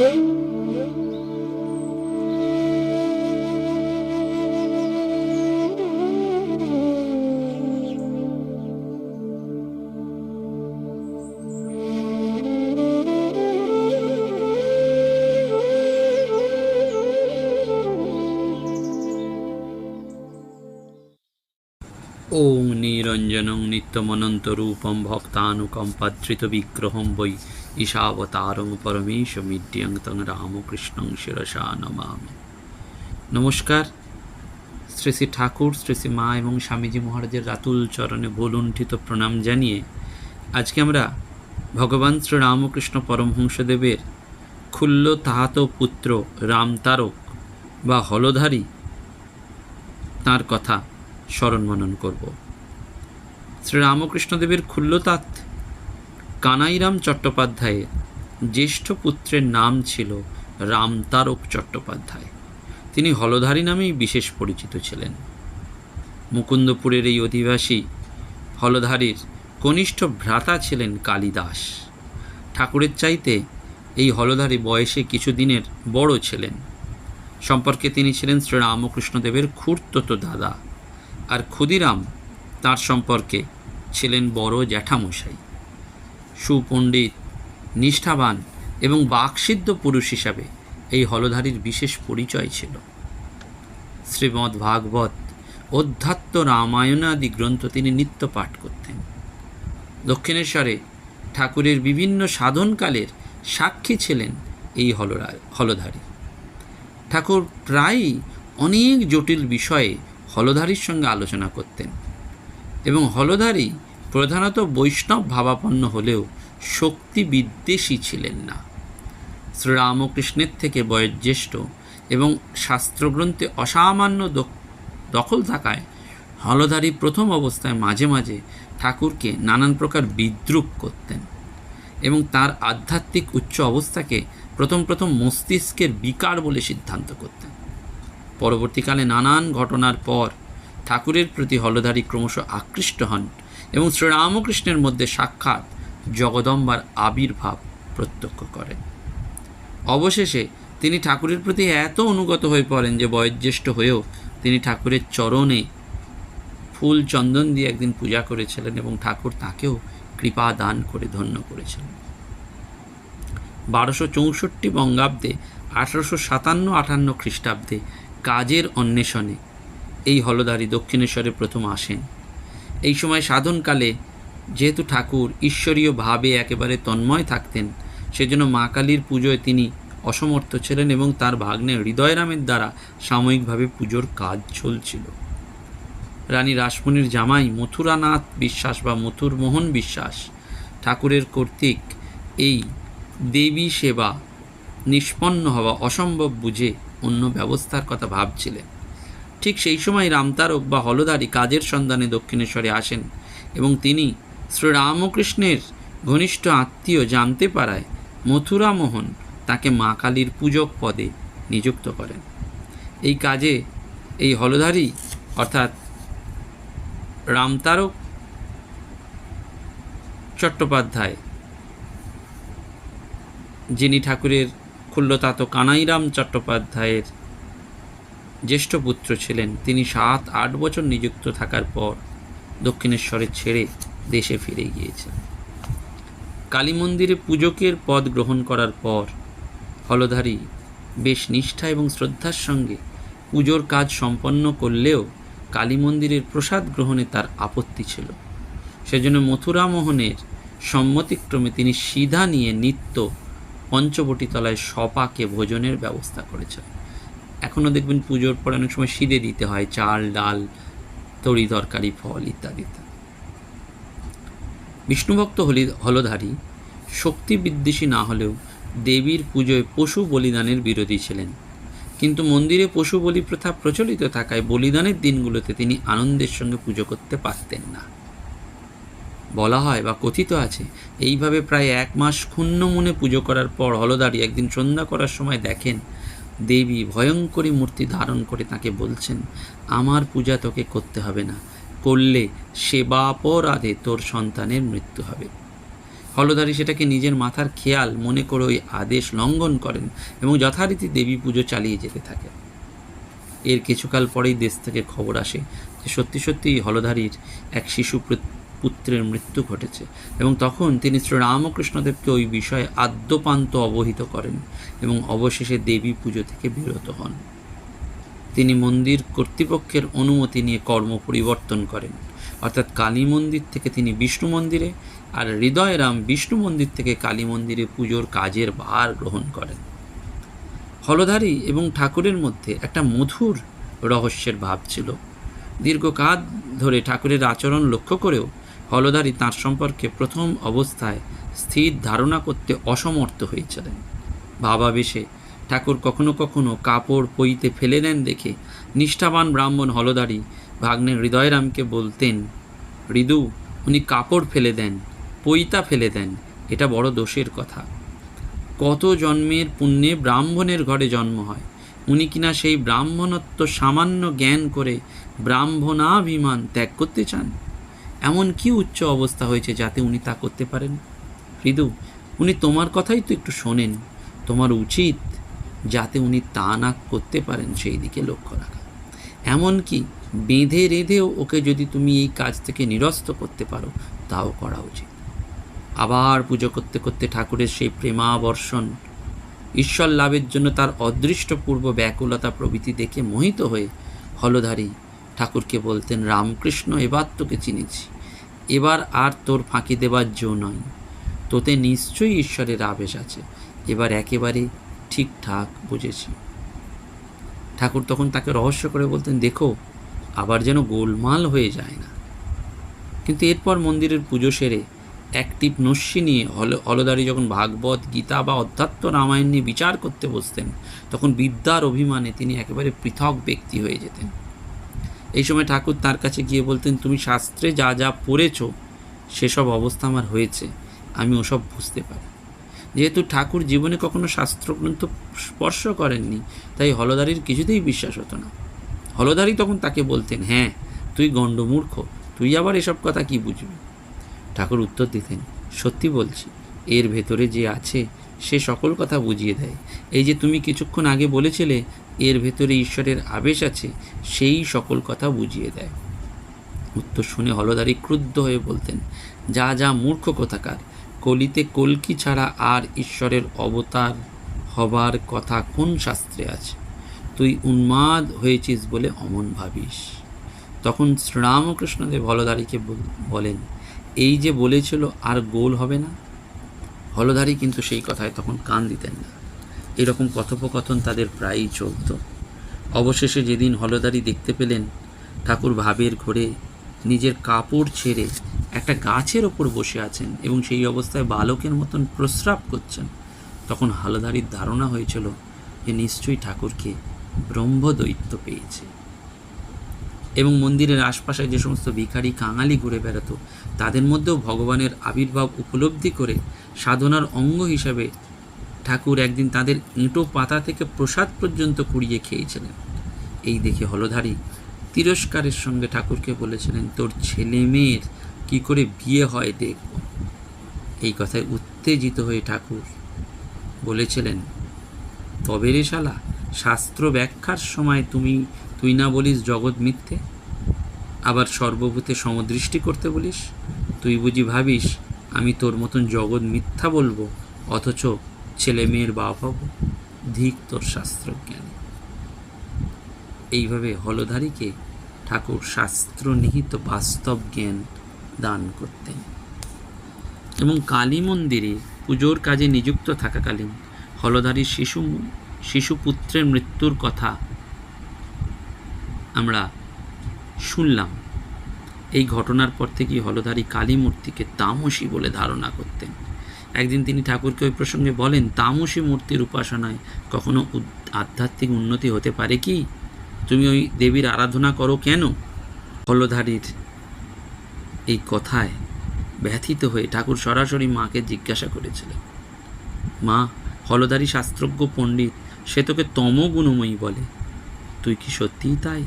ॐ निरञ्जनं नित्यमनन्तरूपं भक्तानुकम्पात्रितविग्रहं वै ঈশাবতারং পরমেশ মিড্যং তং রামকৃষ্ণং শিরসা নমামি। নমস্কার। শ্রী শ্রী ঠাকুর, শ্রী শ্রী মা এবং স্বামীজি মহারাজের রাতুল চরণে ভুলুণ্ঠিত প্রণাম জানিয়ে আজকে আমরা ভগবান শ্রী রামকৃষ্ণ পরমহংসদেবের ক্ষুল্ল তাহাত পুত্র রামতারক বা হলধারী তার কথা স্মরণ মনন করব। শ্রীরামকৃষ্ণদেবের ক্ষুল্লতাৎ কানাইরাম চট্টোপাধ্যায়ের জ্যেষ্ঠ পুত্রের নাম ছিল রামতারক চট্টোপাধ্যায়। তিনি হলধারী নামেই বিশেষ পরিচিত ছিলেন। মুকুন্দপুরের এই অধিবাসী হলধারীর কনিষ্ঠ ভ্রাতা ছিলেন কালিদাস। ঠাকুরের চাইতে এই হলধারী বয়সে কিছুদিনের বড় ছিলেন। সম্পর্কে তিনি ছিলেন শ্রীরামকৃষ্ণদেবের খুঁড়তো দাদা। আর ক্ষুদিরাম তার সম্পর্কে ছিলেন বড় জ্যাঠামশাই। সুপণ্ডিত, নিষ্ঠাবান এবং বাকসিদ্ধ পুরুষ হিসাবে এই হলধারীর বিশেষ পরিচয় ছিল। শ্রীমদ্ ভাগবত অধ্যাত্ম রামায়ণাদি গ্রন্থ তিনি নিত্য পাঠ করতেন। দক্ষিণেশ্বরে ঠাকুরের বিভিন্ন সাধনকালের সাক্ষী ছিলেন এই হলরা, হলধারী। ঠাকুর প্রায়ই অনেক জটিল বিষয়ে হলধারীর সঙ্গে আলোচনা করতেন এবং হলধারী প্রধানত বৈষ্ণব ভাবাপন্ন হলেও শক্তি বিদ্বেষী ছিলেন না। শ্রীরামকৃষ্ণের থেকে বয়োজ্যেষ্ঠ এবং শাস্ত্রগ্রন্থে অসামান্য দখল থাকায় হলধারী প্রথম অবস্থায় মাঝে মাঝে ঠাকুরকে নানান প্রকার বিদ্রুপ করতেন এবং তার আধ্যাত্মিক উচ্চ অবস্থাকে প্রথম প্রথম মস্তিষ্কের বিকার বলে সিদ্ধান্ত করতেন। পরবর্তীকালে নানান ঘটনার পর ঠাকুরের প্রতি হলধারী ক্রমশ আকৃষ্ট হন এবং শ্রীরামকৃষ্ণের মধ্যে সাক্ষাৎ জগদম্বার আবির্ভাব প্রত্যক্ষ করেন অবশেষে তিনি ঠাকুরের প্রতি এত অনুগত হয়ে পড়েন যে বয়োজ্যেষ্ঠ হয়েও তিনি ঠাকুরের চরণে ফুল চন্দন দিয়ে একদিন পূজা করেছিলেন এবং ঠাকুর তাকেও কৃপা দান করে ধন্য করেছিলেন বারোশো চৌষট্টি বঙ্গাব্দে আঠারোশো সাতান্ন আটান্ন খ্রিস্টাব্দে কাজের অন্বেষণে এই হলদারি দক্ষিণেশ্বরে প্রথম আসেন। এই সময় সাধনকালে যেহেতু ঠাকুর ঈশ্বরীয় ভাবে একেবারে তন্ময় থাকতেন, সেজন্য মা কালীর পুজোয় তিনি অসমর্থ ছিলেন এবং তার ভাগ্নে হৃদয়রামের দ্বারা সাময়িকভাবে পুজোর কাজ চলছিল। রানী রাসমণির জামাই মথুরানাথ বিশ্বাস বা মথুর মোহন বিশ্বাস ঠাকুরের কর্তৃক এই দেবী সেবা নিষ্পন্ন হওয়া অসম্ভব বুঝে অন্য ব্যবস্থার কথা ভাবছিলেন। ঠিক সেই সময় রামতারক বা হলদারি কাজের সন্ধানে দক্ষিণেশ্বরে আসেন এবং তিনি শ্রীরামকৃষ্ণের ঘনিষ্ঠ আত্মীয় জানতে পারায় মথুরা মোহন তাকে মা কালীর পূজক পদে নিযুক্ত করেন। এই কাজে এই হলধারী অর্থাৎ রামতারক চট্টোপাধ্যায়, যিনি ঠাকুরের ক্ষুল্লতাত কানাইরাম চট্টোপাধ্যায়ের জ্যেষ্ঠ পুত্র ছিলেন। তিনি সাত, আট বছর নিযুক্ত থাকার পর দক্ষিণেশ্বরে ছেড়ে দেশে ফিরে গিয়েছেন। কালী মন্দিরে পূজকের পদ গ্রহণ করার পর হলধারী বেশ নিষ্ঠা এবং শ্রদ্ধার সঙ্গে পুজোর কাজ সম্পন্ন করলেও কালী মন্দিরের প্রসাদ গ্রহণে তার আপত্তি ছিল। সেজন্য মথুরা মোহনের সম্মতিক্রমে তিনি সিধা নিয়ে নিত্য পঞ্চবটিতলায় সপাকে ভোজনের ব্যবস্থা করেছেন। এখনও দেখবেন পুজোর পর অনেক সময় সিদে দিতে হয়, চাল, ডাল, তরি তরকারি, ফল ইত্যাদি। ইত্যাদি বিষ্ণুভক্ত হলি, হলধারী, শক্তি বিদ্বেষী না হলেও দেবীর পুজোয় পশু বলিদানের বিরোধী ছিলেন। কিন্তু মন্দিরে পশু বলি প্রথা প্রচলিত থাকায় বলিদানের দিনগুলোতে তিনি আনন্দের সঙ্গে পুজো করতে পারতেন না। বলা হয় বা কথিত আছে, এইভাবে প্রায় এক মাস ক্ষুণ্ণ মনে পুজো করার পর হলদারি একদিন সন্ধ্যা করার সময় দেখেন দেবী ভয়ঙ্করী মূর্তি ধারণ করে তাকে বলছেন, আমার পূজা তোকে করতে হবে না। করলে সেবাপরাধে তোর সন্তানের মৃত্যু হবে। হলধারী সেটাকে নিজের মাথার খেয়াল, মনে করে ওই আদেশ লঙ্ঘন করেন এবং যথারীতি দেবী পুজো চালিয়ে যেতে থাকে। এর কিছুকাল পরেই দেশ থেকে খবর আসে যে সত্যি সত্যিই হলধারীর এক শিশু পুত্রের মৃত্যু ঘটেছে। এবং তখন তিনি শ্রী রামকৃষ্ণদেবকে ওই বিষয়ে আদ্যপান্ত অবহিত করেন এবং অবশেষে দেবী পুজো থেকে বিরত হন। তিনি মন্দির কর্তৃপক্ষের অনুমতি নিয়ে কর্ম পরিবর্তন করেন। অর্থাৎ কালী মন্দির থেকে তিনি বিষ্ণু মন্দিরে আর হৃদয়রাম বিষ্ণু মন্দির থেকে কালী মন্দিরে পুজোর কাজের ভার গ্রহণ করেন। হলধারী এবং ঠাকুরের মধ্যে একটা মধুর রহস্যের ভাব ছিল। দীর্ঘকাল ধরে ঠাকুরের আচরণ লক্ষ্য করেও হলধারী তাঁর সম্পর্কে প্রথম অবস্থায় স্থির ধারণা করতে অসমর্থ হয়েছিলেন। ভাবাবেশে ঠাকুর কখনো কখনো কাপড় পইতে ফেলে দেন দেখে নিষ্ঠাবান ব্রাহ্মণ হলদারি ভাগ্নে হৃদয়রামকে বলতেন, হৃদু, উনি কাপড় ফেলে দেন, পইতা ফেলে দেন, এটা বড় দোষের কথা। কত জন্মের পুণ্যে ব্রাহ্মণের ঘরে জন্ম হয়। উনি কিনা সেই ব্রাহ্মণত্ব সামান্য জ্ঞান করে ব্রাহ্মণাভিমান ত্যাগ করতে চান? এমন কি উচ্চ অবস্থা হয়েছে যাতে উনি তা করতে পারেন? হৃদু, উনি তোমার কথাই তো একটু শোনেন। তোমার উচিত যাতে উনি তা না করতে পারেন সেই দিকে লক্ষ্য রাখা। এমনকি বেঁধে রেঁধেও ওকে যদি তুমি এই কাজ থেকে নিরস্ত করতে পারো, তাও করা উচিত। আবার পুজো করতে করতে ঠাকুরের সেই প্রেমাবর্ষণ, ঈশ্বর লাভের জন্য তার অদৃষ্টপূর্ব ব্যাকুলতা প্রভৃতি দেখে মোহিত হয়ে হলধারী ঠাকুরকে বলতেন, রামকৃষ্ণ, এবার তোকে চিনেছি। এবার আর তোর ফাঁকি দেবার জো নয় তোতে নিশ্চয়ই ঈশ্বরের আবেশ আছে। এবার একেবারে ঠিকঠাক বুঝেছি। ঠাকুর তখন তাকে রহস্য করে বলতেন, দেখো, আবার যেন গোলমাল হয়ে যায় না। কিন্তু এরপর মন্দিরের পুজো সেরে একটি নস্যি নিয়ে হল, হলদারি যখন ভাগবত, গীতা বা অধ্যাত্ম রামায়ণ নিয়ে বিচার করতে বসতেন, তখন বিদ্যার অভিমানে তিনি একেবারে পৃথক ব্যক্তি হয়ে যেতেন। এই সময় ঠাকুর তার কাছে গিয়ে বলতেন, তুমি শাস্ত্রে যা যা পড়েছ, সেসব অবস্থা আমার হয়েছে, আমি ওসব বুঝতে পারি। যেহেতু ঠাকুর জীবনে কখনো শাস্ত্রগ্রন্থ স্পর্শ করেননি, তাই হলদারির কিছুতেই বিশ্বাস হতো না। হলদারি তখন তাকে বলতেন হ্যাঁ তুই গণ্ডমূর্খ, তুই আবার এসব কথা কি বুঝবি? ঠাকুর উত্তর দিতেন, সত্যি বলছি, এর ভেতরে যে আছে সে সকল কথা বুঝিয়ে দেয়। এই যে তুমি কিছুক্ষণ আগে বলেছিলে, এর ভেতরে ঈশ্বরের আবেশ আছে, সেই সকল কথা বুঝিয়ে দেয়। উত্তর শুনে হলদারি ক্রুদ্ধ হয়ে বলতেন, যা যা, মূর্খ কথাকার। কলিতে কলকি ছাড়া আর ঈশ্বরের অবতার হবার কথা কোন শাস্ত্রে আছে? তুই উন্মাদ হয়েছিস বলে অমন ভাবিস। তখন শ্রীরামকৃষ্ণদেব হলদারিকে বলেন, এই যে বলেছিল আর গোল হবে না? হলধারী কিন্তু সেই কথায় তখন কান দিতেন না। এরকম কথোপকথন তাদের প্রায়ই চলত। অবশেষে যেদিন হলদারি দেখতে পেলেন, ঠাকুর ভাবের ঘরে নিজের কাপড় ছেড়ে একটা গাছের ওপর বসে আছেন এবং সেই অবস্থায় বালকের মতন প্রস্রাব করছেন, তখন হলদারির ধারণা হয়েছিল যে নিশ্চয়ই ঠাকুরকে ব্রহ্মদৈত্য পেয়েছে। এবং মন্দিরের আশপাশে যে সমস্ত ভিখারি কাঙালি ঘুরে বেড়াতো, তাদের মধ্যেও ভগবানের আবির্ভাব উপলব্ধি করে সাধনার অঙ্গ হিসাবে ঠাকুর একদিন তাদের ইঁটো পাতা থেকে প্রসাদ পর্যন্ত কুড়িয়ে খেয়েছিলেন। এই দেখে হলধারী তিরস্কারের সঙ্গে ঠাকুরকে বলেছিলেন, তোর ছেলে মেয়ের কী করে বিয়ে হয় দেখব? এই কথায় উত্তেজিত হয়ে ঠাকুর বলেছিলেন, তবে রে শালা, শাস্ত্র ব্যাখ্যার সময় তুমি, তুই না বলিস জগৎ মিথ্যে? আবার সর্বভূতে সমদৃষ্টি করতে বলিস? তুই বুঝি ভাবিস আমি তোর মতন জগৎ মিথ্যা বলব, অথচ ছেলে মেয়ের বাপ হব ধিক তোর শাস্ত্রজ্ঞান। এইভাবে হলধারীকে ঠাকুর শাস্ত্র নিহিত বাস্তব জ্ঞান দান করতেন। এবং কালী মন্দিরে পুজোর কাজে নিযুক্ত থাকাকালীন হলধারী শিশু শিশু পুত্রের মৃত্যুর কথা আমরা শুনলাম। এই ঘটনার পর থেকেই হলধারী কালী মূর্তিকে তামসী বলে ধারণা করতেন। একদিন তিনি ঠাকুরকে ওই প্রসঙ্গে বলেন, তামসী মূর্তির উপাসনায় কখনো আধ্যাত্মিক উন্নতি হতে পারে কি? তুমি ওই দেবীর আরাধনা করো কেন? হলধারীর এই কথায় ব্যথিত হয়ে ঠাকুর সরাসরি মাকে জিজ্ঞাসা করেছিলেন, মা, হলধারী শাস্ত্রজ্ঞ পণ্ডিত, সে তোকে তমগুণময়ী বলে। তুই কি সত্যিই তাই?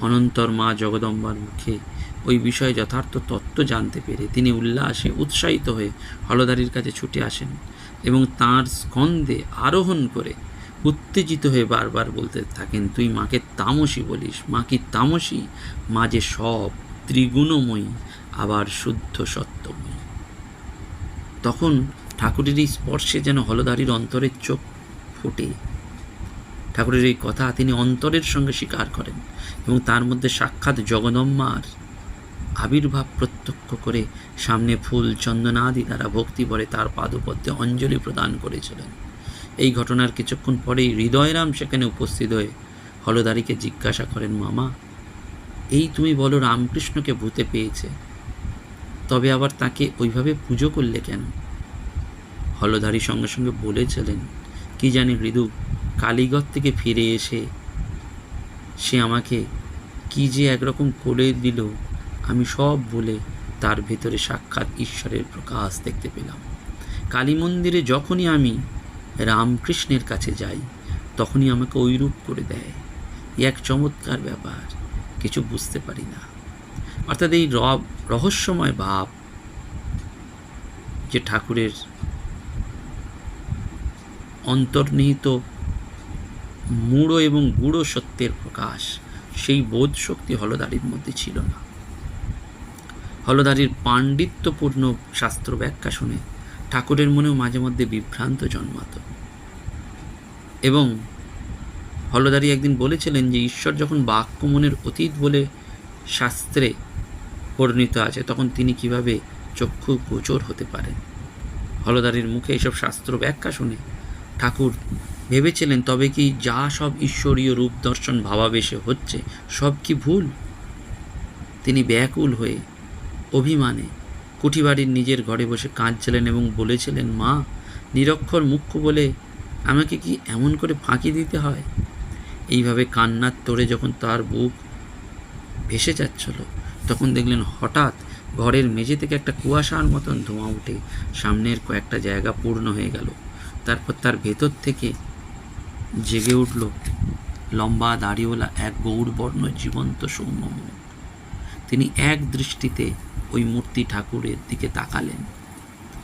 অনন্তর মা জগদম্বার মুখে ওই বিষয়ে যথার্থ তত্ত্ব জানতে পেরে তিনি উল্লাসে উৎসাহিত হয়ে হলদারির কাছে ছুটে আসেন এবং তাঁর স্কন্ধে আরোহণ করে উত্তেজিত হয়ে বারবার বলতে থাকেন, তুই মাকে তামসী বলিস, মা কি তামসী? মা যে সব ত্রিগুণময়ী, আবার শুদ্ধ সত্যময়ী। তখন ঠাকুরের এই স্পর্শে যেন হলদারির অন্তরের চোখ ফোটে। ঠাকুরের এই কথা তিনি অন্তরের সঙ্গে স্বীকার করেন। এবং তার মধ্যে সাক্ষাৎ জগদম্মার আবির্ভাব প্রত্যক্ষ করে সামনে ফুল চন্দনাদি দ্বারা ভক্তি ভরে তার পাদপদ্মে অঞ্জলি প্রদান করেছিলেন। এই ঘটনার কিছুক্ষণ পরেই হৃদয়রাম সেখানে উপস্থিত হয়ে হলদারিকে জিজ্ঞাসা করেন, মামা, এই তুমি বলো রামকৃষ্ণকে ভূতে পেয়েছে, তবে আবার তাকে ওইভাবে পুজো করলে কেন? হলধারী সঙ্গে সঙ্গে বলেছিলেন, কি জানি মৃদু কালীগড় থেকে ফিরে এসে সে আমাকে কি যে একরকম করে দিল, আমি সব বলে তার ভেতরে সাক্ষাৎ ঈশ্বরের প্রকাশ দেখতে পেলাম। কালী মন্দিরে যখনই আমি রামকৃষ্ণের কাছে যাই, তখনই আমাকে ওইরূপ করে দেয়। এক চমৎকার ব্যাপার, কিছু বুঝতে পারি না। অর্থাৎ এই রব রহস্যময় ভাব যে ঠাকুরের অন্তর্নিহিত মূঢ় এবং গূঢ় সত্যের প্রকাশ সেই বোধ শক্তি হলদারির মধ্যে ছিল না। হলদারির পাণ্ডিত্যপূর্ণ শাস্ত্র ব্যাখ্যা শুনে ঠাকুরের মনেও মাঝে মধ্যে বিভ্রান্ত জন্মাত। এবং হলদারি একদিন বলেছিলেন যে, ঈশ্বর যখন বাক্য মনের অতীত বলে শাস্ত্রে পরিণত আছে, তখন তিনি কীভাবে চক্ষু গোচর হতে পারেন? হলদারির মুখে এসব শাস্ত্র ব্যাখ্যা শুনে ঠাকুর ভেবেছিলেন, তবে কি যা সব ঈশ্বরীয় রূপ দর্শন ভাবাবেশে হচ্ছে, সব কি ভুল? তিনি ব্যাকুল হয়ে অভিমানে কুঠিবাড়ির নিজের ঘরে বসে কাঁদছিলেন এবং বলেছিলেন, মা, নিরক্ষর মুখ্য বলে আমাকে কি এমন করে ফাঁকি দিতে হয়? এইভাবে কান্নার তোড়ে যখন তার বুক ভেসে যাচ্ছিল, তখন দেখলেন হঠাৎ ঘরের মেঝে থেকে একটা কুয়াশার মতন ধোঁয়া উঠে সামনের কয়েকটা জায়গা পূর্ণ হয়ে গেল। তারপর তার ভেতর থেকে জেগে উঠল। লম্বা দাড়িওয়ালা এক গৌরবর্ণ জীবন্ত সৌম্য তিনি এক দৃষ্টিতে ওই মূর্তি ঠাকুরের দিকে তাকালেন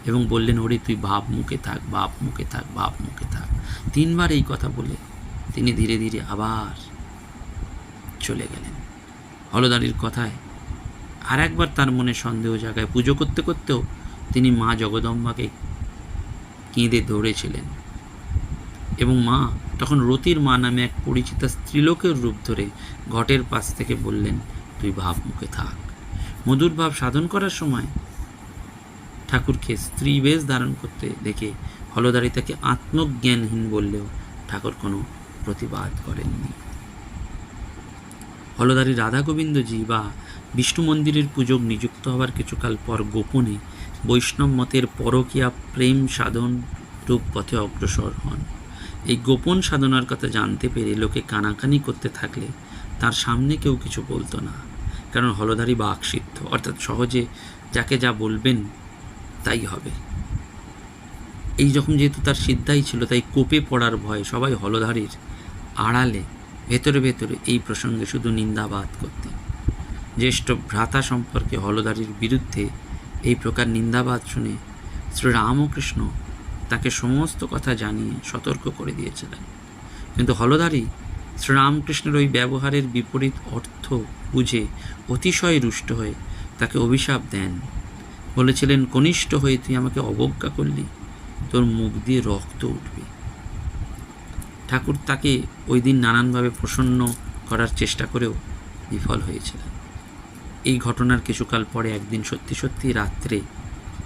এবং বললেন, ওরে, তুই ভাব মুখে থাক, বাপ মুখে থাক, বাপ মুখে থাক। তিনবার এই কথা বলে তিনি ধীরে ধীরে আবার চলে গেলেন। হলদারির কথায় আর একবার তার মনে সন্দেহ জায়গায় পুজো করতে করতেও তিনি মা জগদম্বাকে কেঁদে ধরেছিলেন এবং মা তখন রতির মা নামে এক পরিচিতা স্ত্রীলোকের রূপ ধরে ঘটের পাশ থেকে বললেন, তুই ভাব মুখে থাক। মধুর ভাব সাধন করার সময় ঠাকুরকে স্ত্রী বেশ ধারণ করতে দেখে হলদারি তাকে আত্মজ্ঞানহীন বললেও ঠাকুর কোনো প্রতিবাদ করেননি। হলদারি রাধা গোবিন্দজি বা বিষ্ণু মন্দিরের পূজক নিযুক্ত হওয়ার কিছুকাল পর গোপনে বৈষ্ণব মতের পরকীয়া প্রেম সাধন রূপ পথে অগ্রসর হন। এই গোপন সাধনার কথা জানতে পেরে লোকে কানাকানি করতে থাকলে তার সামনে কেউ কিছু বলতো না। কারণ হলধারী বা বাকসিদ্ধ অর্থাৎ সহজে যাকে যা বলবেন তাই হবে। এই যখন যেহেতু তার সিদ্ধাই ছিল, তাই কোপে পড়ার ভয়ে সবাই হলধারীর আড়ালে ভেতরে ভেতরে এই প্রসঙ্গে শুধু নিন্দাবাদ করতেন। জ্যেষ্ঠ ভ্রাতা সম্পর্কে হলদারির বিরুদ্ধে এই প্রকার নিন্দাবাদ শুনে শ্রীরামকৃষ্ণ তাকে সমস্ত কথা জানিয়ে সতর্ক করে দিয়েছিলেন কিন্তু হলদারি শ্রীরামকৃষ্ণের ওই ব্যবহারের বিপরীত অর্থ বুঝে অতিশয় রুষ্ট হয়ে তাকে অভিশাপ দেন। বলেছিলেন, কনিষ্ঠ হয়ে তুই আমাকে অবজ্ঞা করলি, তোর মুখ দিয়ে রক্ত উঠবে। ঠাকুর তাকে ওই দিন নানানভাবে প্রসন্ন করার চেষ্টা করেও বিফল হয়েছিলেন। এই ঘটনার কিছুকাল পরে একদিন সত্যি সত্যি রাত্রে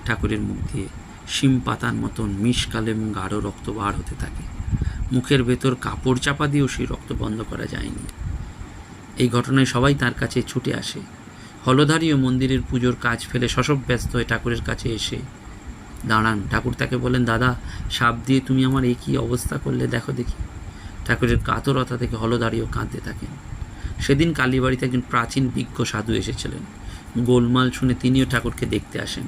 ঠাকুরের মুখ দিয়ে শিম পাতার মতন মিশ কালো এবং গাঢ় রক্ত বার হতে থাকে। মুখের ভেতর কাপড় চাপা দিয়েও সেই রক্ত বন্ধ করা যায়নি। এই ঘটনায় সবাই তার কাছে ছুটে আসে। হলধারী ও মন্দিরের পুজোর কাজ ফেলে ব্যস্ত হয়ে ঠাকুরের কাছে এসে দাঁড়ান। ঠাকুর তাকে বলেন, দাদা, সাপ দিয়ে তুমি আমার এই কী অবস্থা করলে? দেখো দেখি। ঠাকুরের কাতরতা থেকে হলদারিও কাঁদতে থাকেন। সেদিন কালীবাড়িতে একজন প্রাচীন বিজ্ঞ সাধু এসেছিলেন। গোলমাল শুনে তিনিও ঠাকুরকে দেখতে আসেন।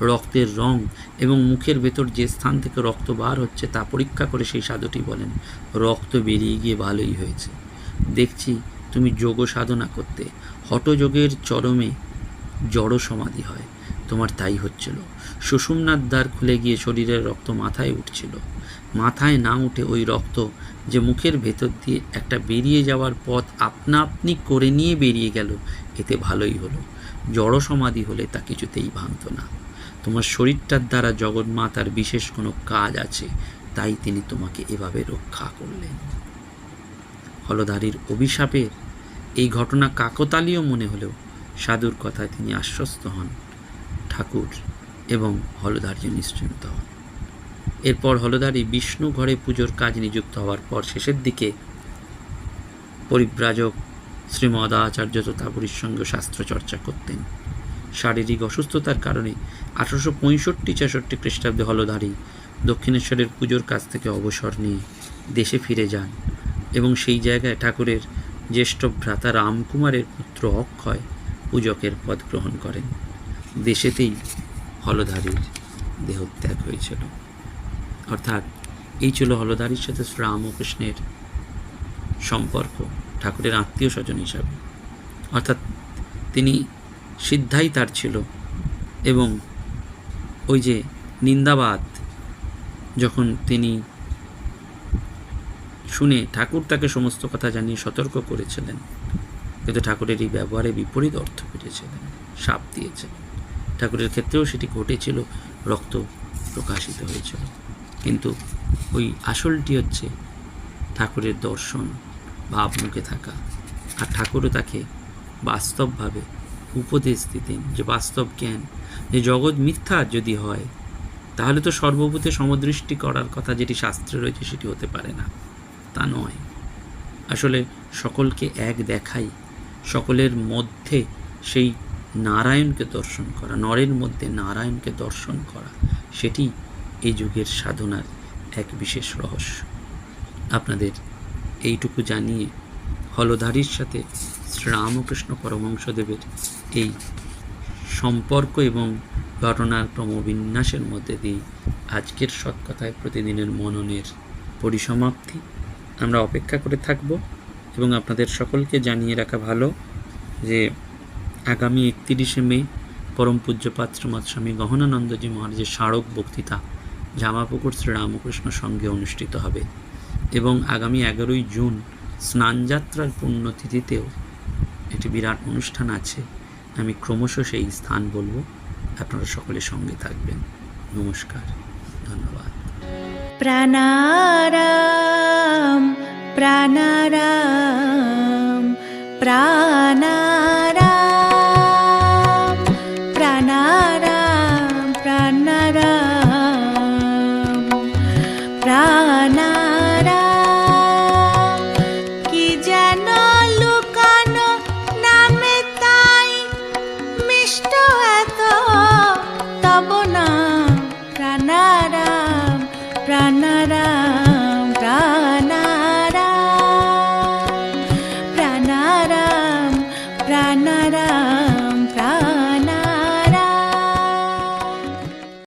রক্তের রং এবং মুখের ভেতর যে স্থান থেকে রক্ত বার হচ্ছে তা পরীক্ষা করে সেই সাধুটি বলেন, রক্ত বেরিয়ে গিয়ে ভালোই হয়েছে। দেখছি তুমি যোগ সাধনা করতে। হঠযোগের চরমে জড় সমাধি হয়। তোমার তাই হচ্ছিল। সুষুম্নার দ্বার খুলে গিয়ে শরীরের রক্ত মাথায় উঠছিল। মাথায় না উঠে ওই রক্ত যে মুখের ভেতর দিয়ে একটা বেরিয়ে যাওয়ার পথ আপনা আপনি করে নিয়ে বেরিয়ে গেল, এতে ভালোই হলো। জড় সমাধি হলে তা কিছুতেই ভাঙত না। তোমার শরীরটার দ্বারা জগন্মাতার বিশেষ কোনো কাজ আছে, তাই তিনি তোমাকে এভাবে রক্ষা করলেন। হলধারীর অভিশাপের এই ঘটনা কাকতালীয় মনে হলেও সাধুর কথায় তিনি আশ্বস্ত হন, ঠাকুর এবং হলধার্য নিশ্চিন্ত হন। এরপর হলধারী বিষ্ণু ঘরে পুজোর কাজ নিযুক্ত হওয়ার পর শেষের দিকে পরিব্রাজক শ্রীমদ আচার্য তোতাপুরীর সঙ্গে শাস্ত্র চর্চা করতেন। শারীরিক অসুস্থতার কারণে আঠারোশো পঁয়ষট্টি ছেষট্টি খ্রিস্টাব্দে হলধারী দক্ষিণেশ্বরের পুজোর কাছ থেকে অবসর নিয়ে দেশে ফিরে যান এবং সেই জায়গায় ঠাকুরের জ্যেষ্ঠ ভ্রাতা রামকুমারের পুত্র অক্ষয় পূজকের পদ গ্রহণ করেন। দেশেতেই হলধারীর দেহত্যাগ হয়েছিল। অর্থাৎ এই ছিল হলধারীর সাথে শ্রীরামকৃষ্ণের সম্পর্ক ঠাকুরের আত্মীয় স্বজন হিসাবে। অর্থাৎ তিনি সিদ্ধাই তার ছিল এবং ওই যে নিন্দাবাদ যখন তিনি শুনে ঠাকুর তাকে সমস্ত কথা জানিয়ে সতর্ক করেছিলেন, কিন্তু ঠাকুরের এই ব্যবহারে বিপরীত অর্থ পেরেছিলেন, সাপ দিয়েছিলেন ঠাকুরের ক্ষেত্রেও সেটি ঘটেছিল, রক্ত প্রকাশিত হয়েছিল। কিন্তু ওই আসলটি হচ্ছে ঠাকুরের দর্শন, ভাবমুখে থাকা। আর ঠাকুরও তাকে বাস্তবভাবে উপদেশ দিতেন যে বাস্তব জ্ঞান, যে জগৎ মিথ্যা যদি হয়, তাহলে তো সর্বভূতে সমদৃষ্টি করার কথা যেটি শাস্ত্রে রয়েছে সেটি হতে পারে না। তা নয়। আসলে সকলকে এক দেখাই, সকলের মধ্যে সেই নারায়ণকে দর্শন করা, নরের মধ্যে নারায়ণকে দর্শন করা, সেটি এই যুগের সাধনার এক বিশেষ রহস্য। আপনাদের এইটুকু জানিয়ে হলধারীর সাথে শ্রীরামকৃষ্ণ পরমহংসদেবের এই সম্পর্ক এবং ঘটনার ক্রমবিন্যাসের মধ্যে দিয়ে আজকের সৎকথায় প্রতিদিনের মননের পরিসমাপ্তি। আমরা অপেক্ষা করে থাকব এবং আপনাদের সকলকে জানিয়ে রাখা ভালো যে আগামী একত্রিশে মে পরম পূজ্যপাত শ্রীমৎ স্বামী গহনানন্দজি মহারাজের স্মারক বক্তৃতা জামাপুকুর শ্রীরামকৃষ্ণ সঙ্গে অনুষ্ঠিত হবে এবং আগামী এগারোই জুন স্নানযাত্রার পুণ্যতিথিতেও একটি বিরাট অনুষ্ঠান আছে। আমি ক্রমশ সেই স্থান বলব। আপনারা সকলে সঙ্গে থাকবেন। নমস্কার। ধন্যবাদ। প্রাণারাম প্রাণারাম প্রাণারাম।